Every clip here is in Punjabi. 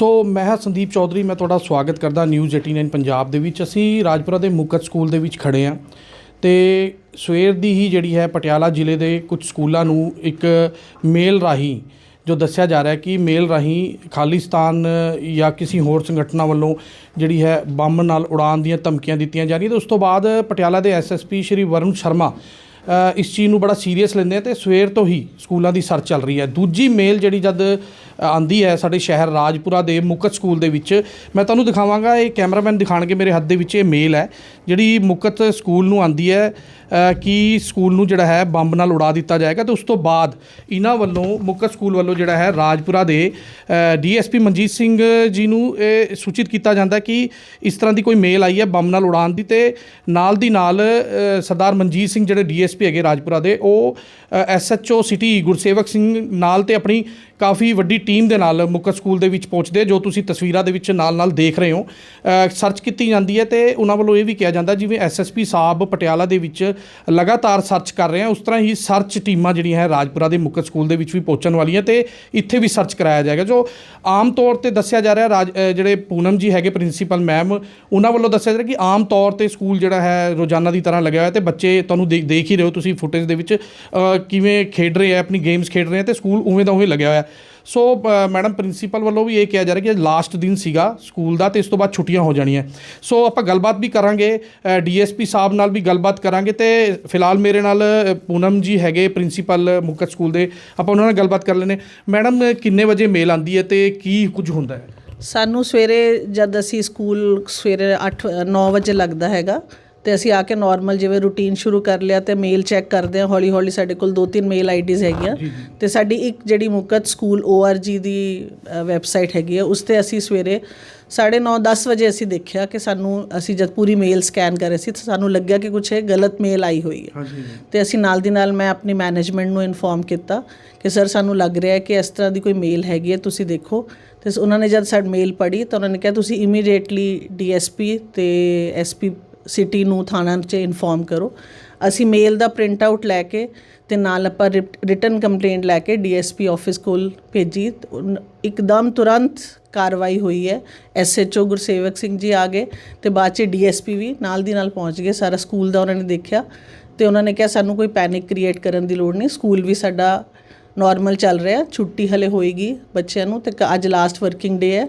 ਸੋ ਮੈਂ ਹਾਂ ਸੰਦੀਪ ਚੌਧਰੀ, ਮੈਂ ਤੁਹਾਡਾ ਸਵਾਗਤ ਕਰਦਾ ਨਿਊਜ਼ 89 ਪੰਜਾਬ ਦੇ ਵਿੱਚ। ਅਸੀਂ ਰਾਜਪੁਰਾ ਦੇ ਮੁਕਤ ਸਕੂਲ ਦੇ ਵਿੱਚ ਖੜੇ ਹਾਂ ਤੇ ਸਵੇਰ ਦੀ ਹੀ ਜਿਹੜੀ ਹੈ ਪਟਿਆਲਾ ਜ਼ਿਲ੍ਹੇ ਦੇ ਕੁਝ ਸਕੂਲਾਂ ਨੂੰ ਇੱਕ ਮੇਲ ਰਾਹੀਂ ਜੋ ਦੱਸਿਆ ਜਾ ਰਿਹਾ ਕਿ ਮੇਲ ਰਾਹੀਂ ਖਾਲਿਸਤਾਨ ਜਾਂ ਕਿਸੇ ਹੋਰ ਸੰਗਠਨਾਂ ਵੱਲੋਂ ਜਿਹੜੀ ਹੈ ਬੰਬ ਨਾਲ ਉਡਾਉਣ ਦੀਆਂ ਧਮਕੀਆਂ ਦਿੱਤੀਆਂ ਜਾ ਰਹੀਆਂ ਤੇ ਉਸ ਤੋਂ ਬਾਅਦ ਪਟਿਆਲਾ ਦੇ ਐਸਐਸਪੀ ਸ਼੍ਰੀ ਵਰੁਣ ਸ਼ਰਮਾ ਇਸ ਚੀਜ਼ ਨੂੰ ਬੜਾ ਸੀਰੀਅਸ ਲੈਂਦੇ ਆ ਤੇ ਸਵੇਰ ਤੋਂ ਹੀ ਸਕੂਲਾਂ ਦੀ ਸਰਚ ਚੱਲ ਰਹੀ ਹੈ। ਦੂਜੀ ਮੇਲ ਜਿਹੜੀ ਜਦ ਆਂਦੀ ਹੈ ਸਾਡੇ ਸ਼ਹਿਰ ਰਾਜਪੁਰਾ ਦੇ ਮੁਕਤ ਸਕੂਲ ਦੇ ਵਿੱਚ। ਮੈਂ ਤੁਹਾਨੂੰ ਦਿਖਾਵਾਂਗਾ, ਇਹ ਕੈਮਰਾਮੈਨ ਦਿਖਾਣਗੇ ਮੇਰੇ ਹੱਥ ਦੇ ਵਿੱਚ, ਇਹ ਮੇਲ ਹੈ। ਜਿਹੜੀ ਮੁਕਤ ਸਕੂਲ ਨੂੰ ਆਂਦੀ ਹੈ ਕਿ ਸਕੂਲ ਨੂੰ ਜਿਹੜਾ ਹੈ ਬੰਬ ਨਾਲ ਉਡਾ ਦਿੱਤਾ ਜਾਏਗਾ ਤੇ ਉਸ ਤੋਂ ਬਾਅਦ ਇਹਨਾਂ ਵੱਲੋਂ, ਮੁਕਤ ਸਕੂਲ ਵੱਲੋਂ ਜਿਹੜਾ ਹੈ ਰਾਜਪੁਰਾ ਦੇ ਡੀਐਸਪੀ ਮਨਜੀਤ ਸਿੰਘ ਜੀ ਨੂੰ ਇਹ ਸੂਚਿਤ ਕੀਤਾ ਜਾਂਦਾ ਕਿ ਇਸ ਤਰ੍ਹਾਂ ਦੀ ਕੋਈ ਮੇਲ ਆਈ ਹੈ ਬੰਬ ਨਾਲ ਉਡਾਉਣ ਦੀ ਤੇ ਨਾਲ ਦੀ ਨਾਲ ਸਰਦਾਰ ਮਨਜੀਤ ਸਿੰਘ ਜਿਹੜੇ ਡੀਐਸਪੀ ਹੈਗੇ ਰਾਜਪੁਰਾ ਦੇ, ਉਹ ਐਸਐਚਓ ਸਿਟੀ ਗੁਰਸੇਵਕ ਸਿੰਘ ਨਾਲ ਤੇ ਆਪਣੀ ਕਾਫੀ ਵੱਡੀ ਟੀਮ ਦੇ ਨਾਲ ਮੁਕਤ ਸਕੂਲ ਦੇ ਵਿੱਚ ਪਹੁੰਚਦੇ ਜੋ ਤੁਸੀਂ ਤਸਵੀਰਾਂ ਦੇ ਵਿੱਚ ਨਾਲ ਨਾਲ ਦੇਖ ਰਹੇ ਹੋ। ਸਰਚ ਕੀਤੀ ਜਾਂਦੀ ਹੈ ਤੇ ਉਹਨਾਂ ਵੱਲੋਂ ਇਹ ਵੀ ਕਿਹਾ ਜਾਂਦਾ ਜਿਵੇਂ ਐਸਐਸਪੀ ਸਾਹਿਬ ਪਟਿਆਲਾ ਦੇ ਵਿੱਚ ਲਗਾਤਾਰ ਸਰਚ ਕਰ ਰਹੇ ਆ, ਉਸ ਤਰ੍ਹਾਂ ਹੀ ਸਰਚ ਟੀਮਾਂ ਜਿਹੜੀਆਂ ਹੈ ਰਾਜਪੁਰਾ ਦੇ ਮੁਕਤ ਸਕੂਲ ਦੇ ਵਿੱਚ ਵੀ ਪਹੁੰਚਣ ਵਾਲੀਆਂ ਤੇ ਇੱਥੇ ਵੀ ਸਰਚ ਕਰਾਇਆ ਜਾਏਗਾ। ਜੋ ਆਮ ਤੌਰ ਤੇ ਦੱਸਿਆ ਜਾ ਰਿਹਾ ਰਾਜ ਜਿਹੜੇ ਪੂਨਮ ਜੀ ਹੈਗੇ, ਪ੍ਰਿੰਸੀਪਲ ਮੈਮ, ਉਹਨਾਂ ਵੱਲੋਂ ਦੱਸਿਆ ਜਾ ਰਿਹਾ ਕਿ ਆਮ ਤੌਰ ਤੇ ਸਕੂਲ ਜਿਹੜਾ ਹੈ ਰੋਜ਼ਾਨਾ ਦੀ ਤਰ੍ਹਾਂ ਲੱਗਿਆ ਹੋਇਆ ਤੇ ਬੱਚੇ ਤੁਹਾਨੂੰ ਦੇਖ ਦੇਖ ਹੀ ਰਹੇ ਹੋ ਤੁਸੀਂ ਫੁਟੇਜ ਦੇ ਵਿੱਚ ਕਿਵੇਂ ਖੇਡ ਰਹੇ ਆ, ਆਪਣੀ ਗੇਮਸ ਖੇਡ ਰਹੇ ਆ ਤੇ ਸਕੂਲ ਉਵੇਂ ਦਾ ਉਵੇਂ ਲੱਗਿਆ ਹੋਇਆ। ਸੋ ਮੈਡਮ ਪ੍ਰਿੰਸੀਪਲ ਵੱਲੋਂ ਵੀ ਇਹ ਕਿਹਾ ਜਾ ਰਿਹਾ ਕਿ ਲਾਸਟ ਦਿਨ ਸੀਗਾ ਸਕੂਲ ਦਾ ਤੇ ਇਸ ਤੋਂ ਬਾਅਦ ਛੁੱਟੀਆਂ ਹੋ ਜਾਣੀਆਂ। ਸੋ ਆਪਾਂ ਗੱਲਬਾਤ ਵੀ ਕਰਾਂਗੇ ਡੀਐਸਪੀ ਸਾਹਿਬ ਨਾਲ ਵੀ ਗੱਲਬਾਤ ਕਰਾਂਗੇ ਤੇ ਫਿਲਹਾਲ ਮੇਰੇ ਨਾਲ ਪੂਨਮ ਜੀ ਹੈਗੇ ਪ੍ਰਿੰਸੀਪਲ ਮੁਕਤ ਸਕੂਲ ਦੇ। ਆਪਾਂ ਉਹਨਾਂ ਨਾਲ ਗੱਲਬਾਤ ਕਰ ਲੈਨੇ ਮੈਡਮ ਕਿੰਨੇ ਵਜੇ ਮੇਲ ਆਂਦੀ ਹੈ ਤੇ ਕੀ ਕੁਝ ਹੁੰਦਾ ਹੈ? ਸਾਨੂੰ ਸਵੇਰੇ ਜਦ ਅਸੀਂ ਸਕੂਲ ਸਵੇਰੇ 8 9 ਵਜੇ ਲੱਗਦਾ ਹੈਗਾ। ਤੇ ਅਸੀਂ ਆ ਕੇ ਨਾਰਮਲ ਜਿਵੇਂ ਰੂਟੀਨ ਸ਼ੁਰੂ ਕਰ ਲਿਆ ਤੇ ਮੇਲ ਚੈੱਕ ਕਰਦੇ ਹਾਂ ਹੌਲੀ ਹੌਲੀ ਸਾਡੇ ਕੋਲ ਦੋ ਤਿੰਨ ਮੇਲ ਆਈਡੀਜ਼ ਹੈਗੀਆਂ ਤੇ ਸਾਡੀ ਇੱਕ ਜਿਹੜੀ ਮੁਕਤ ਸਕੂਲ ORG ਦੀ ਵੈਬਸਾਈਟ ਹੈਗੀ ਹੈ ਉਸ ਤੇ ਅਸੀਂ ਸਵੇਰੇ 9:30 10 ਵਜੇ ਅਸੀਂ ਦੇਖਿਆ ਕਿ ਸਾਨੂੰ ਅਸੀਂ ਜਦ ਪੂਰੀ ਮੇਲ ਸਕੈਨ ਕਰ ਰਹੇ ਸੀ ਤਾਂ ਸਾਨੂੰ ਲੱਗਿਆ ਕਿ ਕੁਝ ਇਹ ਗਲਤ ਮੇਲ ਆਈ ਹੋਈ ਹੈ। ਤੇ ਅਸੀਂ ਨਾਲ ਦੀ ਨਾਲ ਮੈਂ ਆਪਣੀ ਮੈਨੇਜਮੈਂਟ ਨੂੰ ਇਨਫੋਰਮ ਕੀਤਾ ਕਿ ਸਰ ਸਾਨੂੰ ਲੱਗ ਰਿਹਾ ਹੈ ਕਿ ਇਸ ਤਰ੍ਹਾਂ ਦੀ ਕੋਈ ਮੇਲ ਹੈਗੀ ਹੈ ਤੁਸੀਂ ਦੇਖੋ। ਤੇ ਉਹਨਾਂ ਨੇ ਜਦ ਸਾਡ ਮੇਲ ਪੜ੍ਹੀ ਤਾਂ ਉਹਨਾਂ ਨੇ ਕਿਹਾ ਤੁਸੀਂ ਇਮੀਡੀਏਟਲੀ ਡੀਐਸਪੀ ਤੇ ਐਸਪੀ ਸਿਟੀ ਨੂੰ ਥਾਣਾ 'ਚ ਇਨਫੋਰਮ ਕਰੋ। ਅਸੀਂ ਮੇਲ ਦਾ ਪ੍ਰਿੰਟ ਆਊਟ ਲੈ ਕੇ ਤੇ ਨਾਲ ਆਪਾਂ ਰਿਟਨ ਕੰਪਲੇਂਟ ਲੈ ਕੇ ਡੀਐਸਪੀ ਆਫਿਸ ਕੋਲ ਭੇਜੀ। ਇੱਕਦਮ ਤੁਰੰਤ ਕਾਰਵਾਈ ਹੋਈ ਹੈ। ਐਸਐਚਓ ਗੁਰਸੇਵਕ ਸਿੰਘ ਜੀ ਆ ਗਏ ਤੇ ਬਾਅਦ ਚ ਡੀਐਸਪੀ ਵੀ ਨਾਲ ਦੀ ਨਾਲ ਪਹੁੰਚ ਗਏ। ਸਾਰਾ ਸਕੂਲ ਦਾ ਉਹਨਾਂ ਨੇ ਦੇਖਿਆ ਤੇ ਉਹਨਾਂ ਨੇ ਕਿਹਾ, ਸਾਨੂੰ ਕੋਈ ਪੈਨਿਕ ਕ੍ਰੀਏਟ ਕਰਨ ਦੀ ਲੋੜ ਨਹੀਂ। ਸਕੂਲ ਵੀ ਸਾਡਾ ਨਾਰਮਲ ਚੱਲ ਰਿਹਾ। ਛੁੱਟੀ ਹਲੇ ਹੋਏਗੀ ਬੱਚਿਆਂ ਨੂੰ ਤੇ ਕ- ਅੱਜ ਲਾਸਟ ਵਰਕਿੰਗ ਡੇ ਹੈ।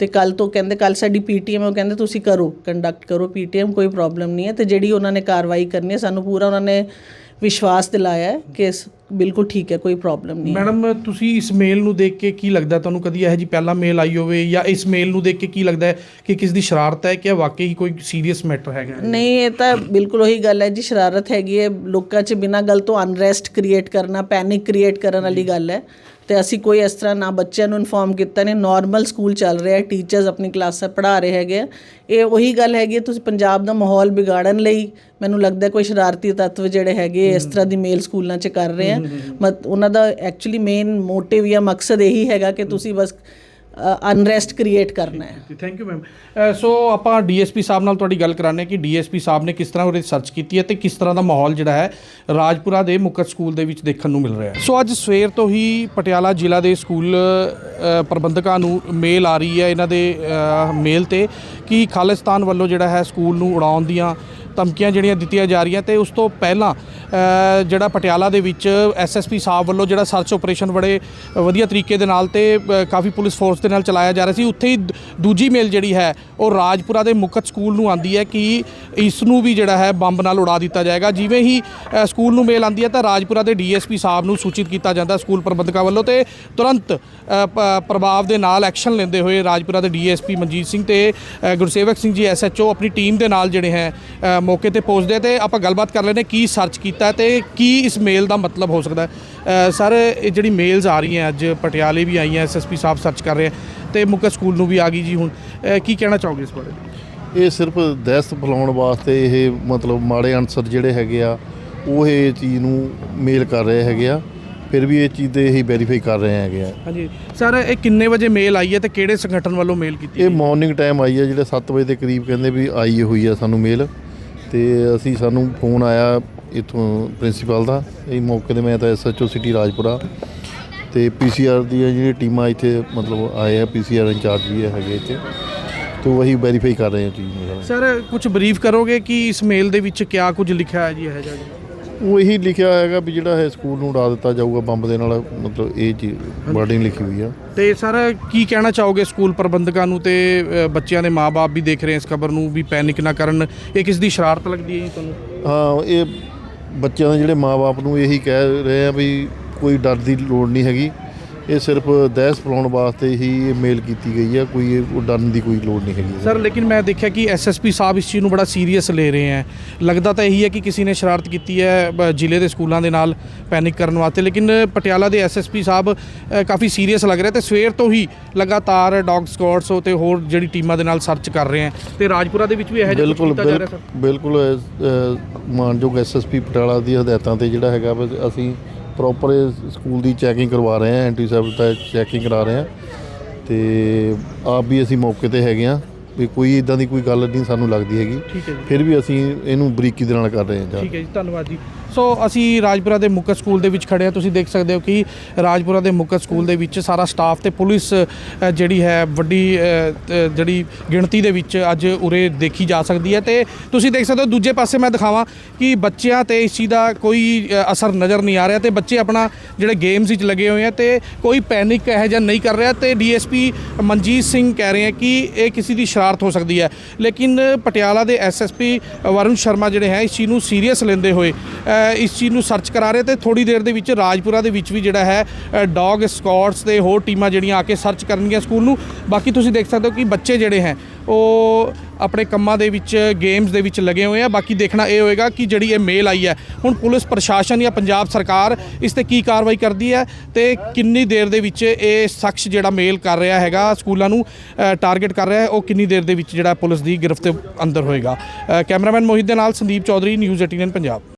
ਤੇ ਕੱਲ ਤੋਂ ਕਹਿੰਦੇ ਕੱਲ ਸਾਡੀ ਪੀਟੀਐਮ ਉਹ ਕਹਿੰਦੇ ਤੁਸੀਂ ਕਰੋ ਕੰਡਕਟ ਕਰੋ ਪੀਟੀਐਮ ਕੋਈ ਪ੍ਰੋਬਲਮ ਨਹੀਂ ਹੈ ਤੇ ਜਿਹੜੀ ਉਹਨਾਂ ਨੇ ਕਾਰਵਾਈ ਕਰਨੀ ਹੈ ਸਾਨੂੰ ਪੂਰਾ ਉਹਨਾਂ ਨੇ ਵਿਸ਼ਵਾਸ ਦਿਲਾਇਆ ਹੈ ਕਿ ਇਸ ਬਿਲਕੁਲ ਠੀਕ ਹੈ ਕੋਈ ਪ੍ਰੋਬਲਮ ਨਹੀਂ ਹੈ। ਮੈਡਮ ਤੁਸੀਂ ਇਸ ਮੇਲ ਨੂੰ ਦੇਖ ਕੇ ਕੀ ਲੱਗਦਾ ਤੁਹਾਨੂੰ ਕਦੀ ਇਹੋ ਜੀ ਪਹਿਲਾ ਮੇਲ ਆਈ ਹੋਵੇ ਜਾਂ ਇਸ ਮੇਲ ਨੂੰ ਦੇਖ ਕੇ ਕੀ ਲੱਗਦਾ ਹੈ ਕਿ ਕਿਸ ਦੀ ਸ਼ਰਾਰਤ ਹੈ ਕਿ ਇਹ ਵਾਕਈ ਹੀ ਕੋਈ ਸੀਰੀਅਸ ਮੈਟਰ ਹੈਗਾ ਹੈ? ਨਹੀਂ ਇਹ ਤਾਂ ਬਿਲਕੁਲ ਉਹੀ ਗੱਲ ਹੈ ਜੀ ਸ਼ਰਾਰਤ ਹੈਗੀ ਹੈ ਲੋਕਾਂ 'ਚ ਬਿਨਾਂ ਗੱਲ ਤੋਂ ਅਨਰੈਸਟ ਕ੍ਰੀਏਟ ਕਰਨਾ ਪੈਨਿਕ ਕ੍ਰੀਏਟ ਕਰਨ ਵਾਲੀ ਗੱਲ ਹੈ। ਤੇ ਅਸੀਂ ਕੋਈ ਇਸ ਤਰ੍ਹਾਂ ਨਾ ਬੱਚਿਆਂ ਨੂੰ ਇਨਫੋਰਮ ਕੀਤਾ ਨਹੀਂ ਨਾਰਮਲ ਸਕੂਲ ਚੱਲ ਰਿਹਾ ਟੀਚਰਸ ਆਪਣੀ ਕਲਾਸਾਂ ਪੜ੍ਹਾ ਰਹੇ ਹੈਗੇ। ਇਹ ਉਹੀ ਗੱਲ ਹੈਗੀ ਤੁਸੀਂ ਪੰਜਾਬ ਦਾ ਮਾਹੌਲ ਵਿਗਾੜਨ ਲਈ ਮੈਨੂੰ ਲੱਗਦਾ ਕੋਈ ਸ਼ਰਾਰਤੀ ਤੱਤਵ ਜਿਹੜੇ ਹੈਗੇ ਇਸ ਤਰ੍ਹਾਂ ਦੀ ਮੇਲ ਸਕੂਲਾਂ 'ਚ ਕਰ ਰਹੇ ਆ ਮਤ ਉਹਨਾਂ ਦਾ ਐਕਚੁਅਲੀ ਮੇਨ ਮੋਟਿਵ ਜਾਂ ਮਕਸਦ ਇਹੀ ਹੈਗਾ ਕਿ ਤੁਸੀਂ ਬਸ ਅਨਰੈਸਟ ਕ੍ਰੀਏਟ ਕਰਨਾ ਹੈ। ਥੈਂਕ ਯੂ ਮੈਮ ਸੋ ਆਪਾਂ ਡੀਐਸਪੀ ਸਾਹਿਬ ਨਾਲ ਤੁਹਾਡੀ ਗੱਲ ਕਰਾਣੇ ਕਿ ਡੀਐਸਪੀ ਸਾਹਿਬ ਨੇ ਕਿਸ ਤਰ੍ਹਾਂ ਉਹਦੇ ਸਰਚ ਕੀਤੀ ਹੈ ਤੇ ਕਿਸ ਤਰ੍ਹਾਂ ਦਾ ਮਾਹੌਲ ਜਿਹੜਾ ਹੈ ਰਾਜਪੁਰਾ ਦੇ ਮੁਕਤ ਸਕੂਲ ਦੇ ਵਿੱਚ ਦੇਖਣ ਨੂੰ ਮਿਲ ਰਿਹਾ ਹੈ। ਸੋ ਅੱਜ ਸਵੇਰ ਤੋਂ ਹੀ ਪਟਿਆਲਾ ਜ਼ਿਲ੍ਹਾ ਦੇ ਸਕੂਲ ਪ੍ਰਬੰਧਕਾਂ ਨੂੰ ਮੇਲ ਆ ਰਹੀ ਹੈ ਇਹਨਾਂ ਦੇ ਮੇਲ ਤੇ ਕਿ ਖਾਲਿਸਤਾਨ ਵੱਲੋਂ ਜਿਹੜਾ ਹੈ ਸਕੂਲ ਨੂੰ ਉਡਾਉਣ ਦੀਆਂ ਧਮਕੀਆਂ ਜਿਹੜੀਆਂ ਦਿੱਤੀਆਂ ਜਾ ਰਹੀਆਂ ਤੇ ਉਸ ਤੋਂ ਪਹਿਲਾਂ ਜਿਹੜਾ ਪਟਿਆਲਾ ਦੇ ਵਿੱਚ ਐਸਐਸਪੀ ਸਾਹਿਬ ਵੱਲੋਂ ਜਿਹੜਾ ਸਰਚ ਆਪਰੇਸ਼ਨ ਬੜੇ ਵਧੀਆ ਤਰੀਕੇ ਦੇ ਨਾਲ ਤੇ ਕਾਫੀ ਪੁਲਿਸ ਫੋਰਸ ਦੇ ਨਾਲ ਚਲਾਇਆ ਜਾ ਰਿਹਾ ਸੀ, ਉੱਥੇ ਹੀ ਦੂਜੀ ਮੇਲ ਜਿਹੜੀ ਹੈ, ਉਹ ਰਾਜਪੁਰਾ ਦੇ ਮੁਕਤ ਸਕੂਲ ਨੂੰ ਆਂਦੀ ਹੈ ਕਿ ਇਸ ਨੂੰ ਵੀ ਜਿਹੜਾ ਹੈ ਬੰਬ ਨਾਲ ਉਡਾ ਦਿੱਤਾ ਜਾਏਗਾ। ਜਿਵੇਂ ਹੀ ਸਕੂਲ ਨੂੰ ਮੇਲ ਆਂਦੀ ਹੈ ਤਾਂ ਰਾਜਪੁਰਾ ਦੇ ਡੀਐਸਪੀ ਸਾਹਿਬ ਨੂੰ ਸੂਚਿਤ ਕੀਤਾ ਜਾਂਦਾ ਸਕੂਲ ਪ੍ਰਬੰਧਕਾਂ ਵੱਲੋਂ ਤੇ ਤੁਰੰਤ ਪ੍ਰਭਾਵ ਦੇ ਨਾਲ ਐਕਸ਼ਨ ਲੈਂਦੇ ਹੋਏ ਰਾਜਪੁਰਾ ਦੇ ਡੀਐਸਪੀ ਮਨਜੀਤ ਸਿੰਘ ਤੇ ਗੁਰਸੇਵਕ ਸਿੰਘ ਜੀ ਐਸਐਚਓ ਆਪਣੀ ਟੀਮ ਦੇ ਨਾਲ ਜਿਹੜੇ ਹੈ ਮੌਕੇ ਤੇ ਪਹੁੰਚਦੇ ਤੇ ਆਪਾਂ ਗੱਲਬਾਤ ਕਰ ਲੈਨੇ ਕੀ ਸਰਚ ਕੀਤਾ ਤੇ ਕੀ ਇਸ ਮੇਲ ਦਾ ਮਤਲਬ ਹੋ ਸਕਦਾ ਹੈ। ਸਰ ਇਹ ਜਿਹੜੀ ਮੇਲਸ ਆ ਰਹੀਆਂ ਅੱਜ ਪਟਿਆਲੇ ਵੀ ਆਈਆਂ ਐਸਐਸਪੀ ਸਾਹਿਬ ਸਰਚ ਕਰ ਰਹੇ ਆ ਤੇ ਮੁਕਤ ਸਕੂਲ ਨੂੰ ਵੀ ਆ ਗਈ ਜੀ ਹੁਣ। ਕੀ ਕਹਿਣਾ ਚਾਹੋਗੇ ਇਸ ਬਾਰੇ? ਇਹ ਸਿਰਫ ਦਹਿਸ਼ਤ ਫੈਲਾਉਣ ਵਾਸਤੇ ਇਹ ਮਤਲਬ ਮਾੜੇ ਅਨਸਰ ਜਿਹੜੇ ਹੈਗੇ ਆ ਉਹ ਇਹ ਚੀਜ਼ ਨੂੰ ਮੇਲ ਕਰ ਰਹੇ ਹੈਗੇ ਆ ਫਿਰ ਵੀ ਇਹ ਚੀਜ਼ ਦੇ ਹੀ ਵੈਰੀਫਾਈ ਕਰ ਰਹੇ ਹੈਗੇ ਆ। ਹਾਂਜੀ। ਸਰ ਇਹ ਕਿੰਨੇ ਵਜੇ ਮੇਲ ਆਈ ਹੈ ਤੇ ਕਿਹੜੇ ਸੰਗਠਨ ਵੱਲੋਂ ਮੇਲ ਕੀਤੀ ਇਹ ਮਾਰਨਿੰਗ ਟਾਈਮ ਆਈ ਆ ਜਿਹੜੇ 7 ਵਜੇ ਦੇ ਕਰੀਬ ਕਹਿੰਦੇ ਵੀ ਆਈ ਹੋਈ ਆ ਸਾਨੂੰ ਮੇਲ ਤੇ ਅਸੀਂ ਸਾਨੂੰ ਫੋਨ ਆਇਆ ਇਥੋਂ ਪ੍ਰਿੰਸੀਪਲ ਦਾ ਇਹ ਮੌਕੇ ਤੇ ਮੈਂ ਤਾਂ ਐਸਐਚਓ ਸਿਟੀ ਰਾਜਪੁਰਾ ਤੇ ਪੀਸੀਆਰ ਦੀਆਂ ਜਿਹੜੀਆਂ ਟੀਮਾਂ ਇੱਥੇ ਮਤਲਬ ਆਏ ਆ ਪੀਸੀਆਰ ਇੰਚਾਰਜ ਵੀ ਹੈਗੇ ਇੱਥੇ, ਤੇ ਉਹ ਅਸੀਂ ਵੈਰੀਫਾਈ ਕਰ ਰਹੇ ਹਾਂ ਚੀਜ਼ ਨੂੰ ਸਰ ਕੁਝ ਬਰੀਫ ਕਰੋਗੇ ਕਿ ਇਸ ਮੇਲ ਦੇ ਵਿੱਚ ਕਿਆ ਕੁਝ ਲਿਖਿਆ ਹੈ ਜੀ ਇਹ ਜਿਹਾ? ਜੀ ਉਹ ਇਹੀ ਲਿਖਿਆ ਹੈਗਾ ਵੀ ਜਿਹੜਾ ਹੈ ਸਕੂਲ ਨੂੰ ਉਡਾ ਦਿੱਤਾ ਜਾਊਗਾ ਬੰਬ ਦੇ ਨਾਲ ਮਤਲਬ ਇਹ ਚੀਜ਼ ਵਰਡਿੰਗ ਲਿਖੀ ਹੋਈ ਆ। ਤੇ ਸਰ ਕੀ ਕਹਿਣਾ ਚਾਹੋਗੇ ਸਕੂਲ ਪ੍ਰਬੰਧਕਾਂ ਨੂੰ ਤੇ ਬੱਚਿਆਂ ਦੇ ਮਾਪੇ ਵੀ ਦੇਖ ਰਹੇ ਇਸ ਖਬਰ ਨੂੰ ਵੀ ਪੈਨਿਕ ਨਾ ਕਰਨ? ਇਹ ਕਿਸ ਦੀ ਸ਼ਰਾਰਤ ਲੱਗਦੀ ਹੈ ਜੀ ਤੁਹਾਨੂੰ? ਹਾਂ ਇਹ ਬੱਚਿਆਂ ਦੇ ਜਿਹੜੇ ਮਾਪੇ ਨੂੰ ਇਹੀ ਕਹਿ ਰਹੇ ਆ ਵੀ ਕੋਈ ਡਰ ਦੀ ਲੋੜ ਨਹੀਂ ਹੈਗੀ। ਇਹ ਸਿਰਫ ਦਹਿਸ ਫਲਾਉਣ ਵਾਸਤੇ ਹੀ ਇਹ ਮੇਲ ਕੀਤੀ ਗਈ ਆ ਕੋਈ ਇਹ ਡਰਨ ਦੀ ਕੋਈ ਲੋੜ ਨਹੀਂ ਹੈਗੀ ਸਰ ਲੇਕਿਨ ਮੈਂ ਦੇਖਿਆ ਕਿ ਐਸਐਸਪੀ ਸਾਹਿਬ ਇਸ ਚੀਜ਼ ਨੂੰ ਬੜਾ ਸੀਰੀਅਸ ਲੈ ਰਹੇ ਹੈ। ਲੱਗਦਾ ਤਾਂ ਇਹੀ ਹੈ ਕਿ ਕਿਸੇ ਨੇ ਸ਼ਰਾਰਤ ਕੀਤੀ ਹੈ ਬ- ਜ਼ਿਲ੍ਹੇ ਦੇ ਸਕੂਲਾਂ ਦੇ ਨਾਲ ਪੈਨਿਕ ਕਰਨ ਵਾਸਤੇ। ਲੇਕਿਨ ਪਟਿਆਲਾ ਦੇ ਐਸਐਸਪੀ ਸਾਹਿਬ ਅ, ਕਾਫੀ ਸੀਰੀਅਸ ਲੱਗ ਰਹੇ ਤੇ ਸਵੇਰ ਤੋਂ ਹੀ ਲਗਾਤਾਰ ਡੌਗ ਸਕੁਆਡਸ ਤੇ ਹੋਰ ਜਿਹੜੀ ਟੀਮਾਂ ਦੇ ਨਾਲ ਸਰਚ ਕਰ ਰਹੇ ਹੈ। ਤੇ ਰਾਜਪੁਰਾ ਦੇ ਵਿੱਚ ਵੀ ਇਹੋ ਜਿਹਾ ਕੁਝ ਬਿਲਕੁਲ ਕੀਤਾ ਜਾ ਰਿਹਾ ਬਿਲ- ਬਿਲਕੁਲ ਅਹ, ਮਾਨਯੋਗ ਐਸਐਸਪੀ ਪਟਿਆਲਾ ਦੀ ਹਦਾਇਤਾਂ ਤੇ ਜਿਹੜਾ ਹੈਗਾ ਵੀ ਅਸੀਂ ਪ੍ਰੋਪਰ ਸਕੂਲ ਦੀ ਚੈਕਿੰਗ ਕਰਵਾ ਰਹੇ ਹਾਂ ਐਂਟੀ ਸੈਪਟ ਚੈਕਿੰਗ ਕਰਾ ਰਹੇ ਹਾਂ। ਤੇ ਆਪ ਵੀ ਅਸੀਂ ਮੌਕੇ ਤੇ ਹੈਗੇ ਹਾਂ ਵੀ ਕੋਈ ਇਦਾਂ ਦੀ ਕੋਈ ਗੱਲ ਨਹੀਂ ਸਾਨੂੰ ਲੱਗਦੀ ਹੈਗੀ। ਠੀਕ ਹੈ ਜੀ। ਫਿਰ ਵੀ ਅਸੀਂ ਇਹਨੂੰ ਬਰੀਕੀ ਦੇ ਨਾਲ ਕਰ ਰਹੇ ਜਾਂਚ। ਠੀਕ ਹੈ ਜੀ ਧੰਨਵਾਦ ਜੀ। ਸੋ ਅਸੀਂ ਰਾਜਪੁਰਾ ਦੇ ਮੁਕਤ ਸਕੂਲ ਦੇ ਵਿੱਚ ਖੜੇ ਹਾਂ। ਤੁਸੀਂ ਦੇਖ ਸਕਦੇ ਹੋ ਕਿ ਰਾਜਪੁਰਾ ਦੇ ਮੁਕਤ ਸਕੂਲ ਦੇ ਵਿੱਚ ਸਾਰਾ ਸਟਾਫ ਤੇ ਪੁਲਿਸ ਜਿਹੜੀ ਹੈ ਵੱਡੀ ਜਿਹੜੀ ਗਿਣਤੀ ਦੇ ਵਿੱਚ ਅੱਜ ਉਰੇ ਦੇਖੀ ਜਾ ਸਕਦੀ ਹੈ। ਤੇ ਤੁਸੀਂ ਦੇਖ ਸਕਦੇ ਹੋ ਦੂਜੇ ਪਾਸੇ ਮੈਂ ਦਿਖਾਵਾਂ ਕਿ ਬੱਚਿਆਂ ਤੇ ਇਸ ਚੀਜ਼ ਦਾ ਕੋਈ ਅਸਰ ਨਜ਼ਰ ਨਹੀਂ ਆ ਰਿਹਾ ਤੇ ਬੱਚੇ ਆਪਣਾ ਜਿਹੜੇ ਗੇਮਸ ਵਿੱਚ ਲੱਗੇ ਹੋਏ ਆ ਤੇ ਕੋਈ ਪੈਨਿਕ ਇਹੋ ਜਿਹਾ ਨਹੀਂ ਕਰ ਰਿਹਾ ਤੇ ਡੀਐਸਪੀ ਮਨਜੀਤ ਸਿੰਘ ਕਹਿ ਰਹੇ ਆ ਕਿ ਇਹ ਕਿਸੇ ਦੀ ਸ਼ਰਾਰਤ ਹੋ ਸਕਦੀ ਹੈ। ਲੇਕਿਨ ਪਟਿਆਲਾ ਦੇ ਐਸਐਸਪੀ ਵਰੁਣ ਸ਼ਰਮਾ ਜਿਹੜੇ ਹੈ, ਇਸ ਚੀਜ਼ ਨੂੰ ਸੀਰੀਅਸ ਲੈਂਦੇ ਹੋਏ ਇਸ ਚੀਜ਼ ਨੂੰ ਸਰਚ ਕਰਾ ਰਹੇ ਤੇ ਥੋੜੀ ਦੇਰ ਦੇ ਵਿੱਚ ਰਾਜਪੁਰਾ ਦੇ ਵਿੱਚ ਵੀ ਜਿਹੜਾ ਹੈ ਡੌਗ ਸਕਾਟਸ ਤੇ ਹੋਰ ਟੀਮਾਂ ਜਿਹੜੀਆਂ ਆ ਕੇ ਸਰਚ ਕਰਨਗੀਆਂ ਸਕੂਲ ਨੂੰ। ਬਾਕੀ ਤੁਸੀਂ ਦੇਖ ਸਕਦੇ ਹੋ ਕਿ ਬੱਚੇ ਜਿਹੜੇ ਹੈ, ਉਹ ਆਪਣੇ ਕੰਮਾਂ ਦੇ ਵਿੱਚ ਗੇਮਸ ਦੇ ਵਿੱਚ ਲੱਗੇ ਹੋਏ ਆ। ਬਾਕੀ ਦੇਖਣਾ ਇਹ ਹੋਏਗਾ ਕਿ ਜਿਹੜੀ ਇਹ ਮੇਲ ਆਈ ਹੈ, ਹੁਣ ਪੁਲਿਸ, ਪ੍ਰਸ਼ਾਸਨ ਜਾਂ ਪੰਜਾਬ ਸਰਕਾਰ ਇਸ ਤੇ ਕੀ ਕਾਰਵਾਈ ਕਰਦੀ ਹੈ ਤੇ ਕਿੰਨੀ ਦੇਰ ਦੇ ਵਿੱਚ ਇਹ ਸ਼ਖਸ ਜਿਹੜਾ ਮੇਲ ਕਰ ਰਿਹਾ ਹੈਗਾ ਸਕੂਲਾਂ ਨੂੰ ਟਾਰਗੇਟ ਕਰ ਰਿਹਾ ਹੈ, ਉਹ ਕਿੰਨੀ ਦੇਰ ਦੇ ਵਿੱਚ ਜਿਹੜਾ ਪੁਲਿਸ ਦੀ ਗ੍ਰਿਫਤ ਅੰਦਰ ਹੋਏਗਾ। ਕੈਮਰਾਮੈਨ ਮੋਹਿਤ ਦੇ ਨਾਲ ਸੰਦੀਪ ਚੌਧਰੀ ਨਿਊਜ਼ 18 ਪੰਜਾਬ।